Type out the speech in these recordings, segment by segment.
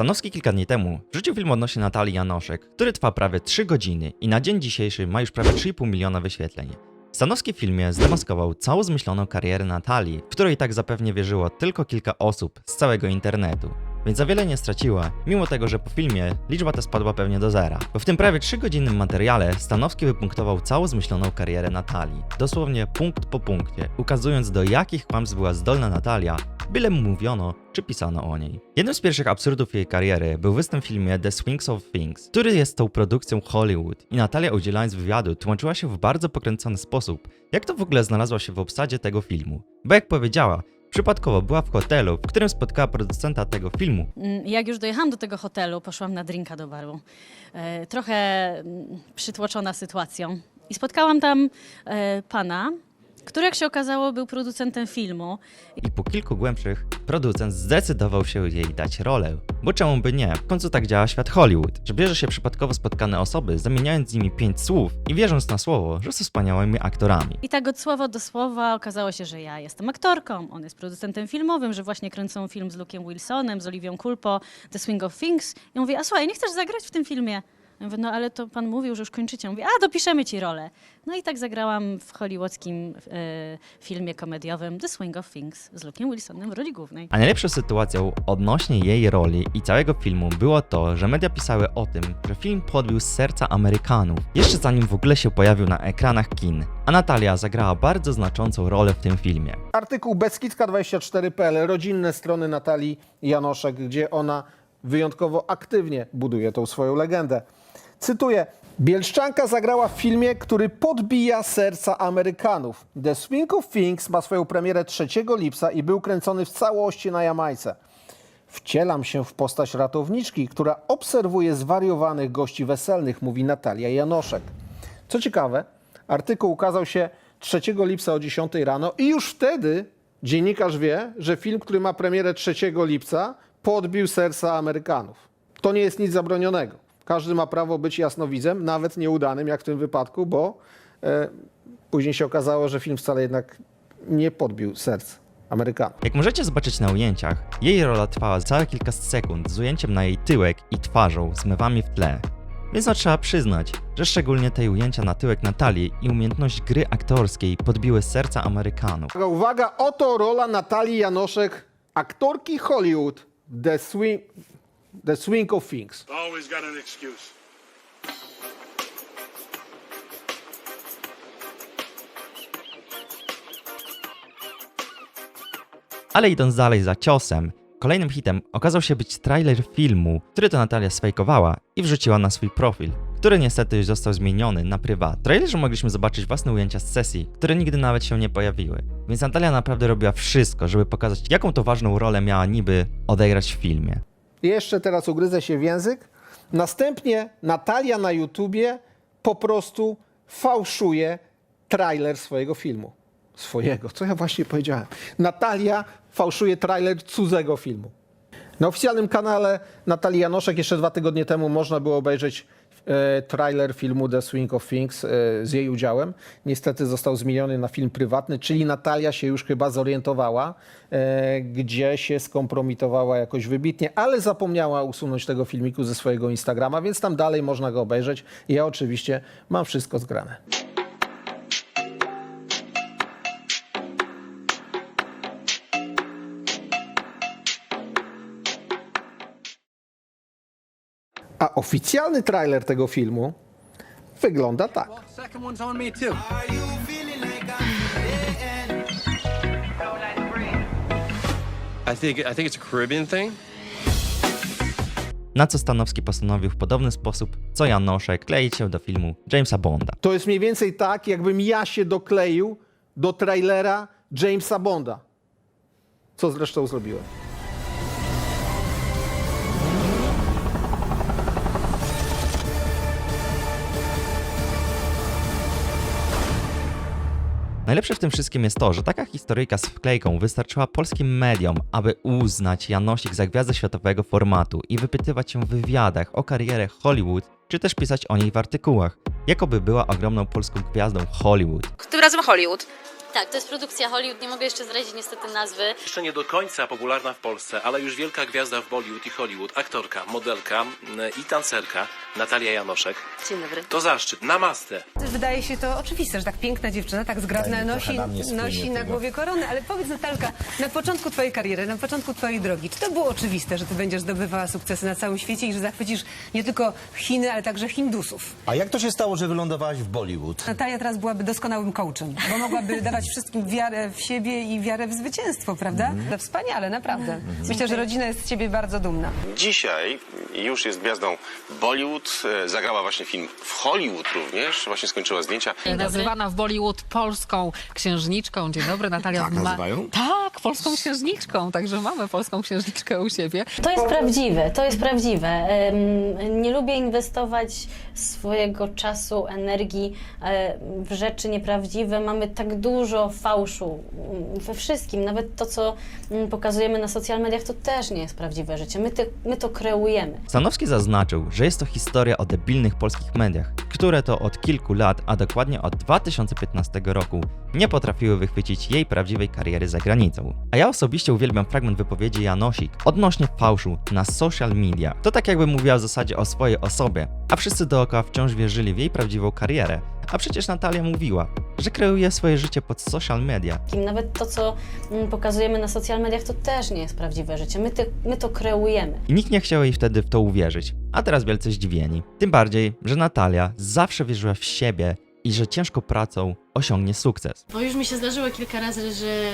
Stanowski kilka dni temu wrzucił film odnośnie Natalii Janoszek, który trwa prawie 3 godziny i na dzień dzisiejszy ma już prawie 3,5 miliona wyświetleń. Stanowski w filmie zdemaskował całą zmyśloną karierę Natalii, w której tak zapewnie wierzyło tylko kilka osób z całego internetu. Więc za wiele nie straciła, mimo tego, że po filmie liczba ta spadła pewnie do zera. Bo w tym prawie 3-godzinnym materiale Stanowski wypunktował całą zmyśloną karierę Natalii. Dosłownie punkt po punkcie, ukazując do jakich kłamstw była zdolna Natalia, byle mu mówiono czy pisano o niej. Jednym z pierwszych absurdów jej kariery był występ w filmie The Swings of Things, który jest tą produkcją Hollywood i Natalia udzielając wywiadu tłumaczyła się w bardzo pokręcony sposób, jak to w ogóle znalazła się w obsadzie tego filmu. Bo jak powiedziała, przypadkowo była w hotelu, w którym spotkała producenta tego filmu Mm, Jak już dojechałam do tego hotelu, poszłam na drinka do baru. E, trochę mm, przytłoczona sytuacją. I spotkałam tam e, pana, który jak się okazało był producentem filmu. i po kilku głębszych producent zdecydował się jej dać rolę. Bo czemu by nie? W końcu tak działa świat Hollywood, że bierze się przypadkowo spotkane osoby, zamieniając z nimi pięć słów i wierząc na słowo, że są wspaniałymi aktorami. I tak od słowa do słowa okazało się, że ja jestem aktorką, on jest producentem filmowym, że właśnie kręcą film z Luke'em Wilsonem, z Oliwią Culpo, The Swing of Things. I on mówi, a słuchaj, nie chcesz zagrać w tym filmie? Ja mówię, no ale to pan mówił, że już kończycie. On mówi, a dopiszemy ci rolę. No i tak zagrałam w hollywoodzkim e, filmie komediowym The Swing of Things z Luke'em Wilsonem w roli głównej. A najlepszą sytuacją odnośnie jej roli i całego filmu było to, że media pisały o tym, że film podbił z serca Amerykanów, jeszcze zanim w ogóle się pojawił na ekranach kin, a Natalia zagrała bardzo znaczącą rolę w tym filmie. Artykuł Beskidzka24.pl, rodzinne strony Natalii Janoszek, gdzie ona wyjątkowo aktywnie buduje tą swoją legendę. Cytuję. Bielszczanka zagrała w filmie, który podbija serca Amerykanów. The Swing of Things ma swoją premierę 3 lipca i był kręcony w całości na Jamajce. Wcielam się w postać ratowniczki, która obserwuje zwariowanych gości weselnych, mówi Natalia Janoszek. Co ciekawe, artykuł ukazał się 3 lipca o 10 rano i już wtedy dziennikarz wie, że film, który ma premierę 3 lipca, podbił serca Amerykanów. To nie jest nic zabronionego. Każdy ma prawo być jasnowidzem, nawet nieudanym, jak w tym wypadku, bo e, później się okazało, że film wcale jednak nie podbił serc Amerykanów. Jak możecie zobaczyć na ujęciach, jej rola trwała całe kilka sekund z ujęciem na jej tyłek i twarzą z mewami w tle. Więc no trzeba przyznać, że szczególnie te ujęcia na tyłek Natalii i umiejętność gry aktorskiej podbiły serca Amerykanów. Uwaga, uwaga, oto rola Natalii Janoszek, aktorki Hollywood, The Swing, The Swing of Things. Always got an excuse. Ale idąc dalej za ciosem, kolejnym hitem okazał się być trailer filmu, który to Natalia sfejkowała i wrzuciła na swój profil, który niestety już został zmieniony na prywat. W trailerze mogliśmy zobaczyć własne ujęcia z sesji, które nigdy nawet się nie pojawiły. Więc Natalia naprawdę robiła wszystko, żeby pokazać jaką to ważną rolę miała niby odegrać w filmie. Jeszcze teraz ugryzę się w język. Następnie Natalia na YouTubie po prostu fałszuje trailer swojego filmu. Swojego, co ja właśnie powiedziałem. Natalia fałszuje trailer cudzego filmu. Na oficjalnym kanale Natalii Janoszek jeszcze dwa tygodnie temu można było obejrzeć trailer filmu The Swing of Things e, z jej udziałem. Niestety został zmieniony na film prywatny, czyli Natalia się już chyba zorientowała, e, gdzie się skompromitowała jakoś wybitnie, ale zapomniała usunąć tego filmiku ze swojego Instagrama, więc tam dalej można go obejrzeć. Ja oczywiście mam wszystko zgrane. A oficjalny trailer tego filmu wygląda tak. Second one's on me too. I think I think it's a Caribbean thing. Na co Stanowski postanowił w podobny sposób co Janoszek kleić się do filmu Jamesa Bonda. To jest mniej więcej tak, jakbym ja się dokleił do trailera Jamesa Bonda. Co zresztą zrobiłem. Najlepsze w tym wszystkim jest to, że taka historyjka z wklejką wystarczyła polskim mediom, aby uznać Janosik za gwiazdę światowego formatu i wypytywać się w wywiadach o karierę Hollywood, czy też pisać o niej w artykułach, jakoby była ogromną polską gwiazdą Hollywood. Tym razem Hollywood. Tak, to jest produkcja Hollywood, nie mogę jeszcze zdradzić niestety nazwy. Jeszcze nie do końca popularna w Polsce, ale już wielka gwiazda w Bollywood i Hollywood, aktorka, modelka mm, i tancerka Natalia Janoszek. Dzień dobry. To zaszczyt, namaste. Wydaje się to oczywiste, że tak piękna dziewczyna, tak zgrabna, nosi, nosi na głowie koronę. Ale powiedz Natalka, na początku twojej kariery, na początku twojej drogi, czy to było oczywiste, że ty będziesz zdobywała sukcesy na całym świecie i że zachwycisz nie tylko Chiny, ale także Hindusów? A jak to się stało, że wylądowałaś w Bollywood? Natalia teraz byłaby doskonałym coachem, bo mogłaby dawać wszystkim wiarę w siebie i wiarę w zwycięstwo, prawda? To Wspaniale, naprawdę. Myślę, że rodzina jest z ciebie bardzo dumna. Dzisiaj już jest gwiazdą Bollywood, e, zagrała właśnie film w Hollywood również, właśnie skończyła zdjęcia. Nazywana w Bollywood polską księżniczką. Dzień dobry, Natalia. Tak Ma- nazywają? Tak, polską księżniczką. Także mamy polską księżniczkę u siebie. To jest prawdziwe, to jest prawdziwe. Nie lubię inwestować swojego czasu, energii e, w rzeczy nieprawdziwe. Mamy tak dużo fałszu mm, we wszystkim. Nawet to, co mm, pokazujemy na social mediach, to też nie jest prawdziwe życie. My, te, my to kreujemy. Stanowski zaznaczył, że jest to historia o debilnych polskich mediach, które to od kilku lat, a dokładnie od 2015 roku, nie potrafiły wychwycić jej prawdziwej kariery za granicą. A ja osobiście uwielbiam fragment wypowiedzi Janosik odnośnie fałszu na social media. To tak jakby mówiła w zasadzie o swojej osobie, a wszyscy dookoła wciąż wierzyli w jej prawdziwą karierę. A przecież Natalia mówiła, że kreuje swoje życie pod social media. Nawet to, co mm, pokazujemy na social mediach, to też nie jest prawdziwe życie. My, te, my to kreujemy. I nikt nie chciał jej wtedy w to uwierzyć, a teraz wielce zdziwieni. Tym bardziej, że Natalia zawsze wierzyła w siebie i że ciężką pracą osiągnie sukces. Bo już mi się zdarzyło kilka razy, że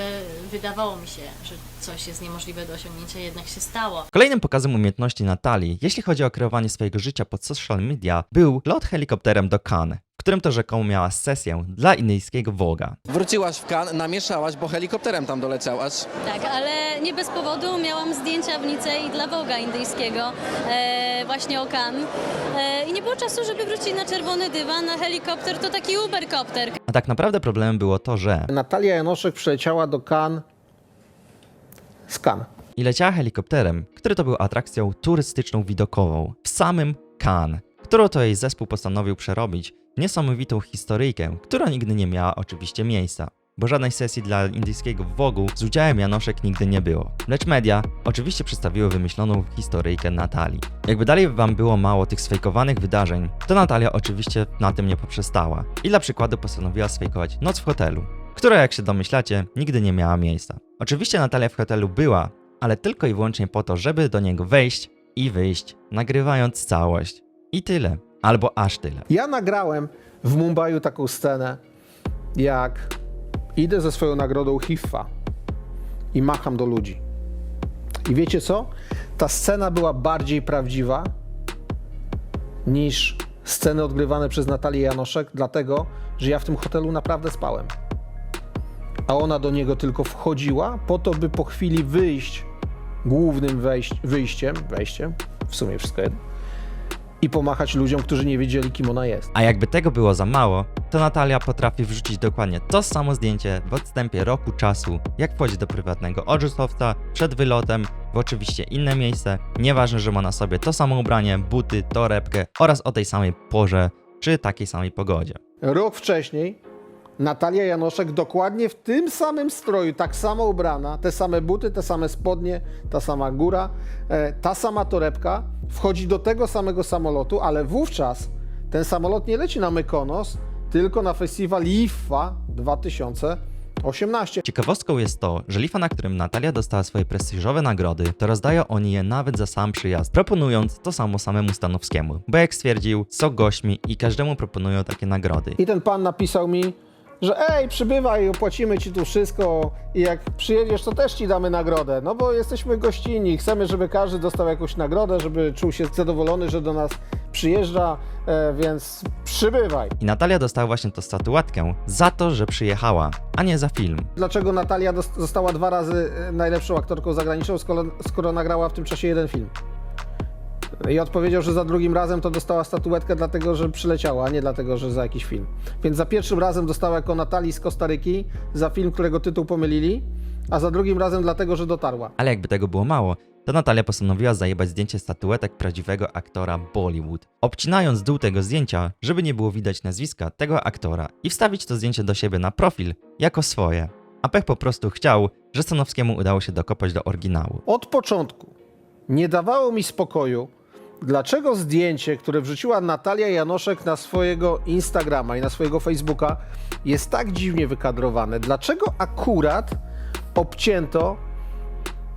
wydawało mi się, że coś jest niemożliwe do osiągnięcia, jednak się stało. Kolejnym pokazem umiejętności Natalii, jeśli chodzi o kreowanie swojego życia pod social media, był lot helikopterem do Cannes, w którym to rzekomo miała sesję dla indyjskiego Woga. Wróciłaś w kan, namieszałaś, bo helikopterem tam doleciałaś. Tak, ale nie bez powodu miałam zdjęcia w Nicei dla Woga indyjskiego, e, właśnie o Cannes. E, I nie było czasu, żeby wrócić na czerwony dywan, na helikopter to taki uberkopter. A tak naprawdę problemem było to, że Natalia Janoszek przyleciała do Cannes z Cannes. i leciała helikopterem, który to był atrakcją turystyczną widokową w samym Cannes, którą to jej zespół postanowił przerobić w niesamowitą historyjkę, która nigdy nie miała oczywiście miejsca. Bo żadnej sesji dla indyjskiego Wogu z udziałem Janoszek nigdy nie było. Lecz media oczywiście przedstawiły wymyśloną historyjkę Natalii. Jakby dalej wam było mało tych sfejkowanych wydarzeń, to Natalia oczywiście na tym nie poprzestała. I dla przykładu postanowiła sfejkować noc w hotelu, która jak się domyślacie, nigdy nie miała miejsca. Oczywiście Natalia w hotelu była, ale tylko i wyłącznie po to, żeby do niego wejść i wyjść, nagrywając całość. I tyle. Albo aż tyle. Ja nagrałem w Mumbaiu taką scenę, jak idę ze swoją nagrodą HIFA i macham do ludzi. I wiecie co? Ta scena była bardziej prawdziwa niż sceny odgrywane przez Natalię Janoszek, dlatego, że ja w tym hotelu naprawdę spałem. A ona do niego tylko wchodziła po to, by po chwili wyjść głównym wejść, wyjściem, wejściem, w sumie wszystko jedno, i pomachać ludziom, którzy nie wiedzieli, kim ona jest. A jakby tego było za mało, to Natalia potrafi wrzucić dokładnie to samo zdjęcie w odstępie roku czasu, jak wchodzi do prywatnego odrzutowca, przed wylotem, w oczywiście inne miejsce, nieważne, że ma na sobie to samo ubranie, buty, torebkę oraz o tej samej porze, czy takiej samej pogodzie. Rok wcześniej Natalia Janoszek dokładnie w tym samym stroju, tak samo ubrana, te same buty, te same spodnie, ta sama góra, e, ta sama torebka, wchodzi do tego samego samolotu, ale wówczas ten samolot nie leci na Mykonos, tylko na festiwal IFA 2018. Ciekawostką jest to, że lifa, na którym Natalia dostała swoje prestiżowe nagrody, to rozdają oni je nawet za sam przyjazd, proponując to samo samemu Stanowskiemu, bo jak stwierdził, są gośćmi i każdemu proponują takie nagrody. I ten pan napisał mi, że ej, przybywaj, opłacimy ci tu wszystko i jak przyjedziesz, to też ci damy nagrodę, no bo jesteśmy gościnni, chcemy, żeby każdy dostał jakąś nagrodę, żeby czuł się zadowolony, że do nas przyjeżdża, e, więc przybywaj. I Natalia dostała właśnie tę statuetkę za to, że przyjechała, a nie za film. Dlaczego Natalia dos- została dwa razy e, najlepszą aktorką zagraniczną, skoro, skoro nagrała w tym czasie jeden film? I odpowiedział, że za drugim razem to dostała statuetkę dlatego, że przyleciała, a nie dlatego, że za jakiś film. Więc za pierwszym razem dostała jako Natalii z Kostaryki za film, którego tytuł pomylili, a za drugim razem dlatego, że dotarła. Ale jakby tego było mało, to Natalia postanowiła zajebać zdjęcie statuetek prawdziwego aktora Bollywood, obcinając dół tego zdjęcia, żeby nie było widać nazwiska tego aktora i wstawić to zdjęcie do siebie na profil jako swoje. A Pech po prostu chciał, że Stanowskiemu udało się dokopać do oryginału. Od początku nie dawało mi spokoju, dlaczego zdjęcie, które wrzuciła Natalia Janoszek na swojego Instagrama i na swojego Facebooka, jest tak dziwnie wykadrowane. Dlaczego akurat obcięto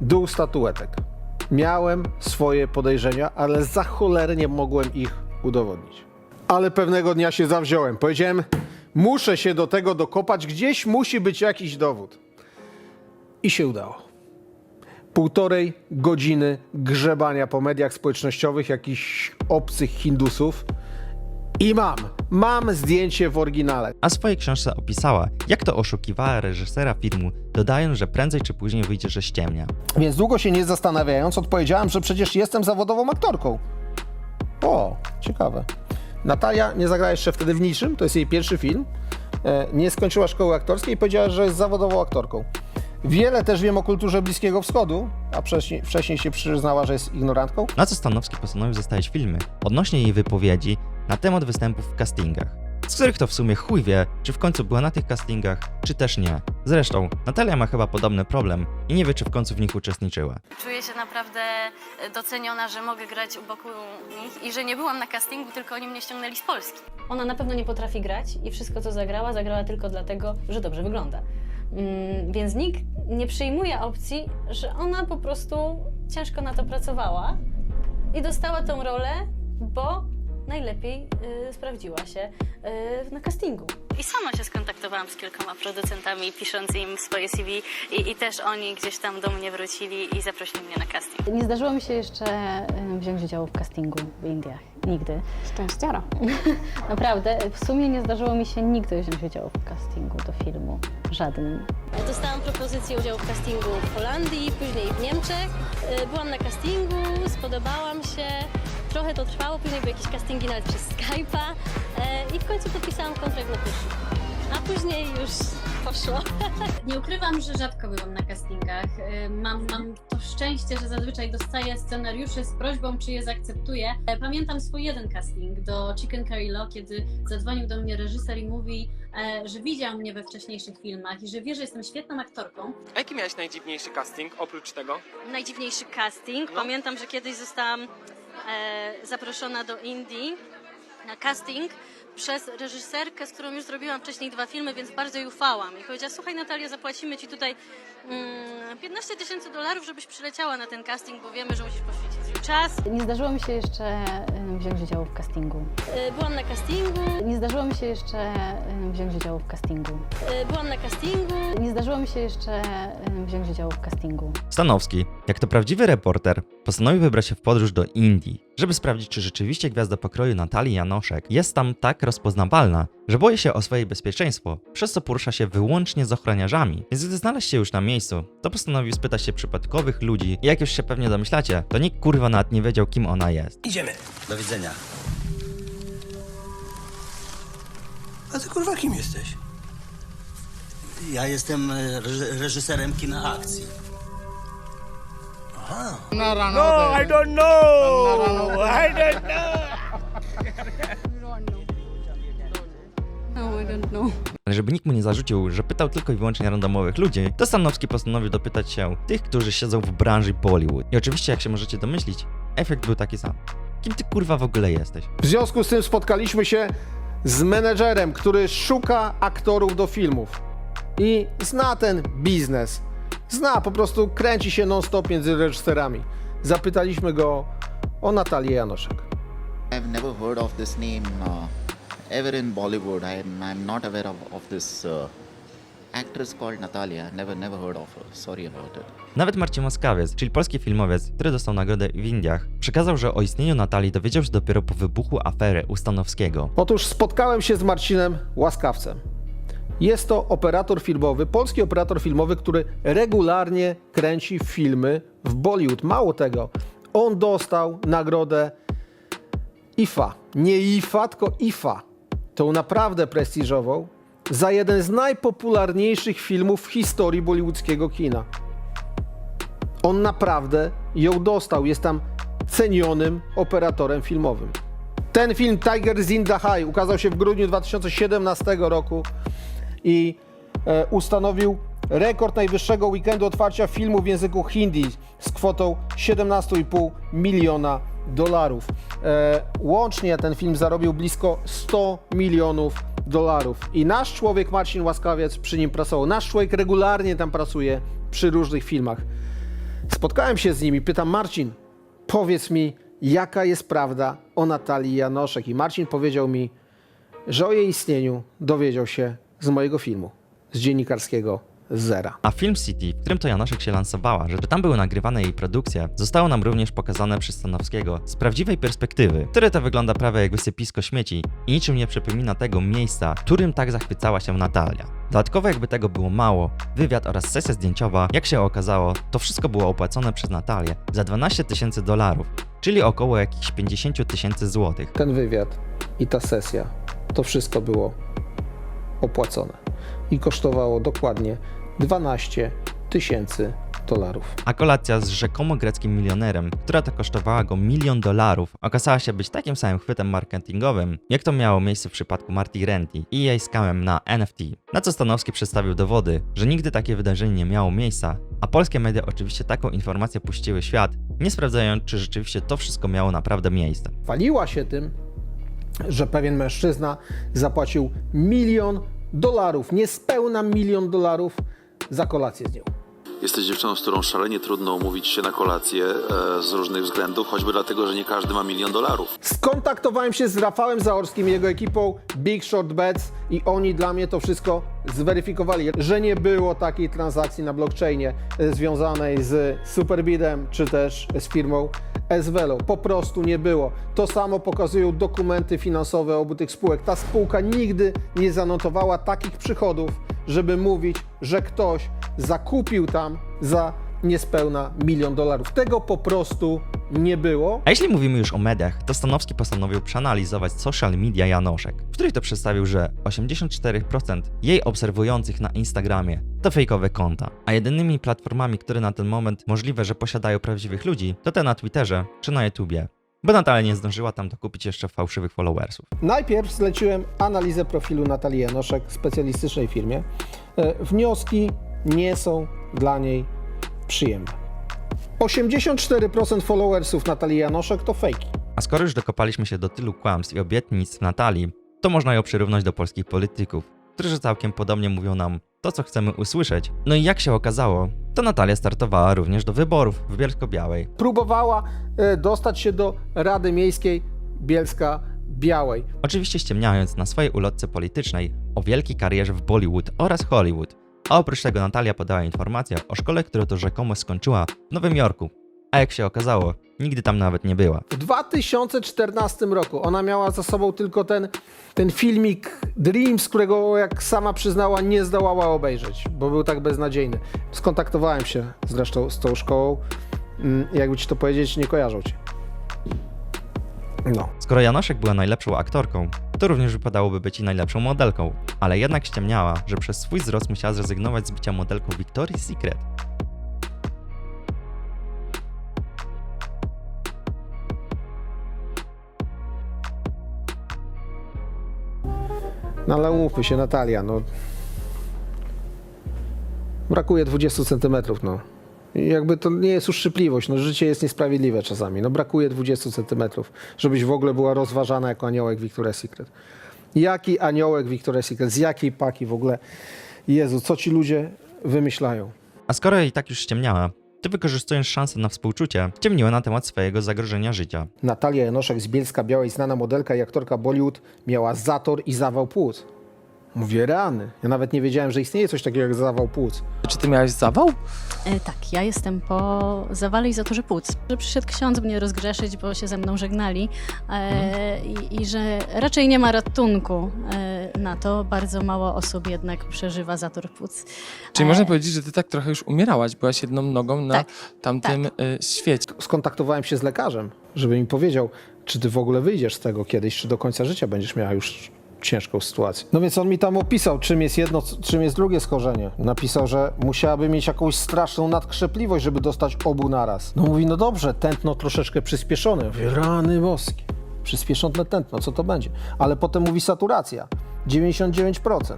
dół statuetek? Miałem swoje podejrzenia, ale za cholerę nie mogłem ich udowodnić. Ale pewnego dnia się zawziąłem. Powiedziałem, muszę się do tego dokopać, gdzieś musi być jakiś dowód. I się udało półtorej godziny grzebania po mediach społecznościowych jakichś obcych Hindusów i mam, mam zdjęcie w oryginale. A w swojej książce opisała, jak to oszukiwała reżysera filmu, dodając, że prędzej czy później wyjdzie, że ściemnia. Więc długo się nie zastanawiając, odpowiedziałem, że przecież jestem zawodową aktorką. O, ciekawe. Natalia nie zagrała jeszcze wtedy w niczym, to jest jej pierwszy film. E, Nie skończyła szkoły aktorskiej i powiedziała, że jest zawodową aktorką. Wiele też wiem o kulturze Bliskiego Wschodu, a wcześniej, wcześniej się przyznała, że jest ignorantką. Na co Stanowski postanowił zostawić filmy odnośnie jej wypowiedzi na temat występów w castingach. Z których to w sumie chuj wie, czy w końcu była na tych castingach, czy też nie. Zresztą, Natalia ma chyba podobny problem i nie wie, czy w końcu w nich uczestniczyła. Czuję się naprawdę doceniona, że mogę grać u boku nich i że nie byłam na castingu, tylko oni mnie ściągnęli z Polski. Ona na pewno nie potrafi grać i wszystko, co zagrała, zagrała tylko dlatego, że dobrze wygląda. Mm, Więc nikt nie przyjmuje opcji, że ona po prostu ciężko na to pracowała i dostała tą rolę, bo najlepiej y, sprawdziła się y, na castingu. I sama się skontaktowałam z kilkoma producentami, pisząc im swoje CV i, i też oni gdzieś tam do mnie wrócili i zaprosili mnie na casting. Nie zdarzyło mi się jeszcze y, wziąć udziału w castingu w Indiach. Nigdy. Szczęściara. Naprawdę, w sumie nie zdarzyło mi się nigdy wziąć udziału w castingu do filmu. Żadnym. Dostałam propozycję udziału w castingu w Holandii, później w Niemczech. Y, Byłam na castingu, spodobałam się. Trochę to trwało, później były jakieś castingi nawet przez Skype'a y, i w końcu podpisałam kontrakt na pierwszy. A później już poszło. Nie ukrywam, że rzadko byłam na castingach. Y, Mam, mam to szczęście, że zazwyczaj dostaję scenariusze z prośbą, czy je zaakceptuję. E, Pamiętam swój jeden casting do Chicken Curry Law, kiedy zadzwonił do mnie reżyser i mówi, e, że widział mnie we wcześniejszych filmach i że wie, że jestem świetną aktorką. A jaki miałeś najdziwniejszy casting oprócz tego? Najdziwniejszy casting. Pamiętam, że kiedyś zostałam e, zaproszona do Indii na casting przez reżyserkę, z którą już zrobiłam wcześniej dwa filmy, więc bardzo jej ufałam. I powiedziała, słuchaj Natalia, zapłacimy Ci tutaj mm, 15 tysięcy dolarów, żebyś przyleciała na ten casting, bo wiemy, że musisz poświęcić czas. Nie zdarzyło mi się jeszcze wziąć udziału w castingu. E, byłam na castingu, Nie zdarzyło mi się jeszcze wziąć udziału w castingu. e, byłam na castingu, Nie zdarzyło mi się jeszcze wziąć udziału w castingu. Stanowski, jak to prawdziwy reporter, postanowił wybrać się w podróż do Indii, żeby sprawdzić, czy rzeczywiście gwiazda pokroju Natalii Janoszek jest tam tak rozpoznawalna, że boi się o swoje bezpieczeństwo, przez co porusza się wyłącznie z ochroniarzami. Więc gdy znalazł się już na miejscu, to postanowił spytać się przypadkowych ludzi i jak już się pewnie domyślacie, to nikt kurwa nawet nie wiedział, kim ona jest. Idziemy. Do widzenia. A ty kurwa kim jesteś? Ja jestem e, reży- reżyserem kina akcji. No, I don't know. I don't know. No, I don't know. Ale żeby nikt mu nie zarzucił, że pytał tylko i wyłącznie randomowych ludzi, to Stanowski postanowił dopytać się tych, którzy siedzą w branży Bollywood. I oczywiście, jak się możecie domyślić, efekt był taki sam. Kim ty kurwa w ogóle jesteś? W związku z tym spotkaliśmy się z menedżerem, który szuka aktorów do filmów i zna ten biznes. Zna, po prostu kręci się non-stop między reżyserami. Zapytaliśmy go o Natalię Janoszek. I've never heard of this name uh, ever in Bollywood. I'm, I'm not aware of, of this uh, actress called Natalia. Never, never heard of her. Sorry about it. Nawet Marcin Moskawiec, czyli polski filmowiec, który dostał nagrodę w Indiach, przekazał, że o istnieniu Natalii dowiedział się dopiero po wybuchu afery u Stanowskiego. Otóż spotkałem się z Marcinem Łaskawcem. Jest to operator filmowy, polski operator filmowy, który regularnie kręci filmy w Bollywood. Mało tego, on dostał nagrodę IFA. Nie IFA, tylko IFA. Tą naprawdę prestiżową za jeden z najpopularniejszych filmów w historii bollywoodzkiego kina. On naprawdę ją dostał. Jest tam cenionym operatorem filmowym. Ten film Tiger in the High ukazał się w grudniu 2017 roku i e, ustanowił rekord najwyższego weekendu otwarcia filmu w języku hindi z kwotą 17,5 miliona dolarów. E, łącznie ten film zarobił blisko 100 milionów dolarów. I nasz człowiek Marcin Łaskawiec przy nim pracował. Nasz człowiek regularnie tam pracuje przy różnych filmach. Spotkałem się z nim i pytam Marcin, powiedz mi, jaka jest prawda o Natalii Janoszek. I Marcin powiedział mi, że o jej istnieniu dowiedział się z mojego filmu, z dziennikarskiego Zera. A Film City, w którym to Janoszek się lansowała, że tam były nagrywane jej produkcje, zostało nam również pokazane przez Stanowskiego z prawdziwej perspektywy, które to wygląda prawie jak wysypisko śmieci i niczym nie przypomina tego miejsca, którym tak zachwycała się Natalia. Dodatkowo jakby tego było mało, wywiad oraz sesja zdjęciowa, jak się okazało, to wszystko było opłacone przez Natalię za 12 tysięcy dolarów, czyli około jakichś 50 tysięcy złotych. Ten wywiad i ta sesja, to wszystko było opłacone i kosztowało dokładnie 12 tysięcy dolarów. A kolacja z rzekomo greckim milionerem, która to kosztowała go milion dolarów, okazała się być takim samym chwytem marketingowym, jak to miało miejsce w przypadku Marty Renty i jej skamem na NFT. Na co Stanowski przedstawił dowody, że nigdy takie wydarzenie nie miało miejsca, a polskie media oczywiście taką informację puściły świat, nie sprawdzając, czy rzeczywiście to wszystko miało naprawdę miejsce. Chwaliła się tym, że pewien mężczyzna zapłacił milion dolarów, niespełna milion dolarów za kolację z nią. Jesteś dziewczyną, z którą szalenie trudno umówić się na kolację e, z różnych względów, choćby dlatego, że nie każdy ma milion dolarów. Skontaktowałem się z Rafałem Zaorskim i jego ekipą Big Short Bets i oni dla mnie to wszystko zweryfikowali, że nie było takiej transakcji na blockchainie e, związanej z Superbidem czy też z firmą Svelo. Po prostu nie było. To samo pokazują dokumenty finansowe obu tych spółek. Ta spółka nigdy nie zanotowała takich przychodów, żeby mówić, że ktoś zakupił tam za niespełna milion dolarów. Tego po prostu nie było. A jeśli mówimy już o mediach, to Stanowski postanowił przeanalizować social media Janoszek, w której to przedstawił, że 84% jej obserwujących na Instagramie to fejkowe konta, a jedynymi platformami, które na ten moment możliwe, że posiadają prawdziwych ludzi, to te na Twitterze czy na YouTubie. Bo Natalia nie zdążyła tam dokupić jeszcze fałszywych followersów. Najpierw zleciłem analizę profilu Natalii Janoszek w specjalistycznej firmie. E, Wnioski nie są dla niej przyjemne. 84% followersów Natalii Janoszek to fejki. A skoro już dokopaliśmy się do tylu kłamstw i obietnic Natalii, to można ją przyrównać do polskich polityków, którzy całkiem podobnie mówią nam to, co chcemy usłyszeć. No i jak się okazało, to Natalia startowała również do wyborów w Bielsko-Białej. Próbowała e, dostać się do Rady Miejskiej Bielska Białej. Oczywiście ściemniając na swojej ulotce politycznej o wielkiej karierze w Bollywood oraz Hollywood. A oprócz tego Natalia podała informację o szkole, którą to rzekomo skończyła w Nowym Jorku. A jak się okazało, nigdy tam nawet nie była. W 2014 roku ona miała za sobą tylko ten, ten filmik Dreams, którego jak sama przyznała nie zdołała obejrzeć, bo był tak beznadziejny. Skontaktowałem się zresztą z tą szkołą. Mm, Jakby ci to powiedzieć, nie kojarzą cię. No. Skoro Janoszek była najlepszą aktorką, to również wypadałoby być i najlepszą modelką, ale jednak ściemniała, że przez swój wzrost musiała zrezygnować z bycia modelką Victoria's Secret. No ale umówmy się, Natalia, no. Brakuje 20 centymetrów, no. I jakby to nie jest uszczypliwość, no życie jest niesprawiedliwe czasami. No brakuje 20 centymetrów, żebyś w ogóle była rozważana jako aniołek Victoria's Secret. Jaki aniołek Victoria's Secret? Z jakiej paki w ogóle? Jezu, co ci ludzie wymyślają? A skoro i tak już ściemniała, to wykorzystując szansę na współczucie, ściemniła na temat swojego zagrożenia życia. Natalia Janoszek z Bielska Białej, znana modelka i aktorka Bollywood, miała zator i zawał płuc. Mówię, rany. Ja nawet nie wiedziałem, że istnieje coś takiego jak zawał płuc. Czy ty miałeś zawał? E, tak, ja jestem po zawale i zatorze płuc. Że przyszedł ksiądz mnie rozgrzeszyć, bo się ze mną żegnali e, i, i że raczej nie ma ratunku e, na to. Bardzo mało osób jednak przeżywa zator płuc. Czyli E, można powiedzieć, że ty tak trochę już umierałaś, byłaś jedną nogą na Tak, tamtym y, świecie. Skontaktowałem się z lekarzem, żeby mi powiedział, czy ty w ogóle wyjdziesz z tego kiedyś, czy do końca życia będziesz miała już ciężką sytuację. No więc on mi tam opisał, czym jest jedno, czym jest drugie schorzenie. Napisał, że musiałaby mieć jakąś straszną nadkrzepliwość, żeby dostać obu naraz. No mówi, no dobrze, tętno troszeczkę przyspieszone. Ja Mówię, rany boskie. Przyspieszone tętno, co to będzie? Ale potem mówi saturacja. 99%.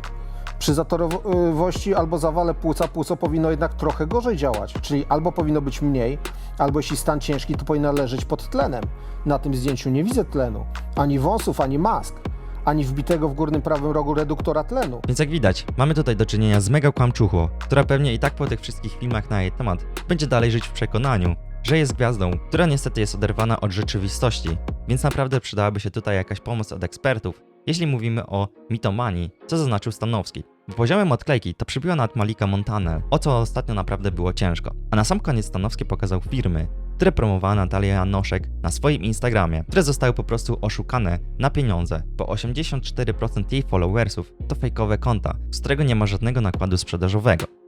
Przy zatorowości albo zawale płuca płuco powinno jednak trochę gorzej działać, czyli albo powinno być mniej, albo jeśli stan ciężki, to powinna leżeć pod tlenem. Na tym zdjęciu nie widzę tlenu, ani wąsów, ani mask, ani wbitego w górnym prawym rogu reduktora tlenu. Więc jak widać, mamy tutaj do czynienia z mega kłamczuchą, która pewnie i tak po tych wszystkich filmach na jej temat będzie dalej żyć w przekonaniu, że jest gwiazdą, która niestety jest oderwana od rzeczywistości, więc naprawdę przydałaby się tutaj jakaś pomoc od ekspertów, jeśli mówimy o mitomanii, co zaznaczył Stanowski. Poziomem odklejki to przybiła nad Malika Montanę, o co ostatnio naprawdę było ciężko. A na sam koniec Stanowski pokazał firmy, które promowała Natalia Janoszek na swoim Instagramie, które zostały po prostu oszukane na pieniądze, bo 84% jej followersów to fejkowe konta, z którego nie ma żadnego nakładu sprzedażowego.